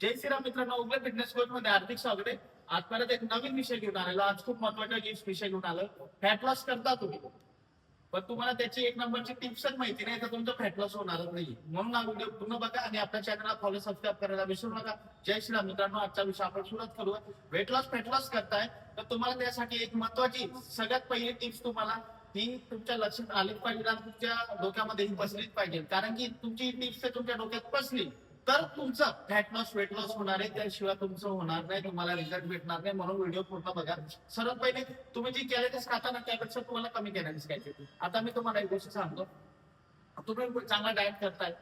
जय श्रीराम मित्रांनो उगले fitness coach मध्ये हार्दिक स्वागत आहे. आज परत एक नवीन विषय घेऊन आलेलो आज खूप महत्त्वाचा गिफ्ट विषय घेऊन आलो फॅट लॉस करता तुम्ही. पण तुम्हाला त्याची एक नंबरची टिप्सच माहिती नाही तर तुमचं फॅट लॉस होणारच नाही. म्हणून हा व्हिडिओ पूर्ण बघा आणि आपल्या चॅनलला फॉलो सबस्क्राईब करायला विसरू नका. जय श्रीराम मित्रांनो आजचा विषय आपण सुरुवात करू वेट लॉस फॅट लॉस करताय तर तुम्हाला त्यासाठी एक महत्वाची सगळ्यात पहिली टिप्स तुम्हाला ही तुमच्या लक्षात आलीच पाहिजे आणि तुमच्या डोक्यामध्ये ही बसलीच पाहिजे. कारण की तुमची टिप्स तुमच्या डोक्यात बसली. तर तुमचं फॅट लॉस वेट लॉस होणार आहे त्याशिवाय तुमचं होणार नाही तुम्हाला रिझल्ट भेटणार नाही म्हणून व्हिडिओ पूर्ण बघा. सर्वात पहिले तुम्ही जी कॅलरीज खाता ना त्यापेक्षा तुम्हाला कमी कॅलरीज खायचे आता मी तुम्हाला एक गोष्ट सांगतो. तुम्ही चांगला डाएट करताय.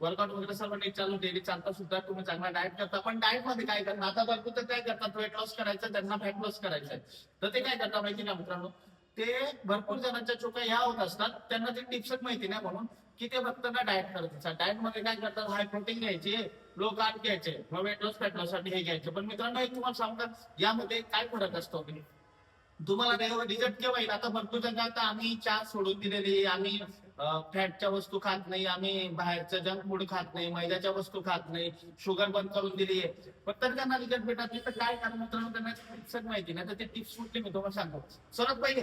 वर्कआउट वगैरे सर्व नीट चालू डेली चालता सुद्धा तुम्ही चांगला डाएट करता. पण डाएटमध्ये काय करणार? आता भरपूर तर काय करतात? वेट लॉस करायचं त्यांना फॅट लॉस करायचं तर ते काय करतात माहिती का मित्रांनो? ते भरपूर जणांच्या चुका ह्या होत असतात. त्यांना ते टिप्सच माहिती नाही म्हणून. की ते फक्त ना डाएट करत असतात. डाएटमध्ये काय करतात? हाय प्रोटीन घ्यायचे लो कार्ब घ्यायचे मग वेट लॉससाठी हे घ्यायचे. पण मित्रांनो एक तुम्हाला सांगतात यामध्ये काय फरक असतो? तुम्हाला रिझल्ट केव्हा येईल? आता भरपूर जण आता आम्ही चहा सोडून दिलेली आम्ही फॅटच्या वस्तू खात नाही. आम्ही बाहेरचं जंक फूड खात नाही. मैद्याच्या वस्तू खात नाही. शुगर बंद करून दिली आहे. पण तर त्यांना रिझल्ट भेटत नाही. तर काय कारण? मित्रांनो त्यांना माहिती नाही तर ते टिप्स कुठली मी तुम्हाला सांगतो. सर्वात पहिले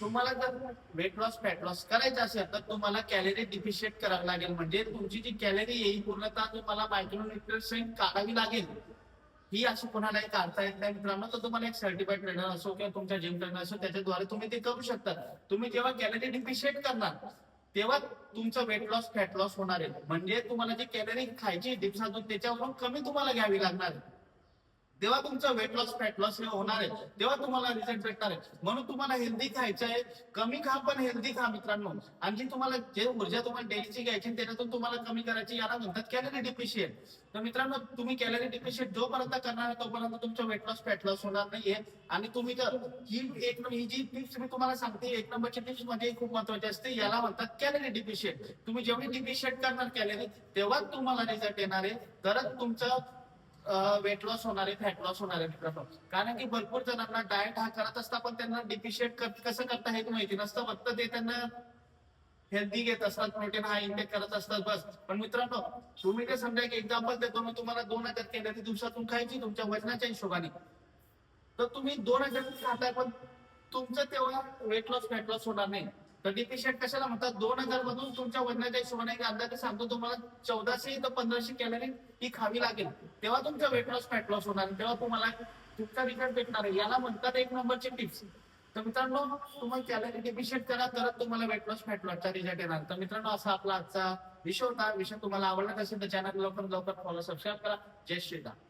तुम्हाला जर वेट लॉस फॅट लॉस करायचं असेल तर तुम्हाला कॅलरी डिफिशिएट करावी लागेल. म्हणजे तुमची जी कॅलरी येईल पूर्णतः तुम्हाला मायक्रोन्युट्रिशन काढावी लागेल. ही अशी कोणालाही काढता येत नाही मित्रांनो. तर तुम्हाला एक सर्टिफाईड ट्रेनर असो किंवा तुमच्या जिम ट्रेनर असो त्याच्याद्वारे तुम्ही ते करू शकता. तुम्ही जेव्हा कॅलरी डिफिशिएट करणार तेव्हा तुमचं वेट लॉस फॅट लॉस होणार आहे. म्हणजे तुम्हाला जी कॅलरी खायची दिवसातून त्याच्यावरून कमी तुम्हाला घ्यावी लागणार. आहे तेव्हा तुमचं वेट लॉस फॅट लॉस हे होणार आहे. तेव्हा तुम्हाला रिझल्ट भेटणार आहे. म्हणून तुम्हाला हेल्दी खायचं आहे. कमी खा पण हेल्दी खा मित्रांनो. आणखी तुम्हाला जे ऊर्जा तुम्हाला डेलीची घ्यायची त्याच्यातून तुम्हाला कमी करायची याला म्हणतात कॅलरी डिफिशियंट तर मित्रांनो तुम्ही कॅलरी डिफिशियंट जोपर्यंत करणार आहे तोपर्यंत तुमचं वेट लॉस फॅट लॉस होणार नाहीये. आणि तुम्ही जर ही एक ही जी टिप्स मी तुम्हाला सांगते एक नंबरची टिप्स म्हणजे खूप महत्वाची असते. याला म्हणतात कॅलरी डिफिशियंट तुम्ही जेवढी डिफिशियंट करणार कॅलरी तेव्हाच तुम्हाला रिझल्ट येणार आहे. तरच तुमचं वेट लॉस होणार आहे फॅट लॉस होणार आहे कारण की भरपूर जणांना डाएट हा करत असता पण त्यांना डिफिशिएट कसं करता हे माहिती नसतं. फक्त ते त्यांना हेल्दी घेत असतात प्रोटीन हा इंटेक करत असतात बस. पण मित्रांनो तुम्ही ते समजा एक एक्झाम्पल देतो मी तुम्हाला दोन हजार कॅलरी दिवसातून खायची तुमच्या वजनाच्या हिशोबाने. तर तुम्ही दोन हजार खाताय पण तुमचं तेव्हा वेट लॉस फॅट लॉस होणार नाही. तर कशाला म्हणतात दोन हजार मधून तुमच्या वजनाच्या हिशोबाने अंदाजे सांगतो तुम्हाला चौदाशे ते पंधराशे कॅलरी ही खावी लागेल. तेव्हा तुमचा वेट लॉस फॅट लॉस होणार. तेव्हा तुम्हाला तुमचा रिझल्ट भेटणार आहे. याला म्हणतात एक नंबरची टिप्स तर मित्रांनो तुम्हाला कॅलरी डिफिशियंट करा तरच तुम्हाला वेट लॉस फॅट लॉसचा रिझल्ट येणार. तर मित्रांनो असा आपला आजचा विषय होता. विषय तुम्हाला आवडला असेल तर चॅनल लवकर लवकर फॉलो सबस्क्राईब करा. जय श्रीराम.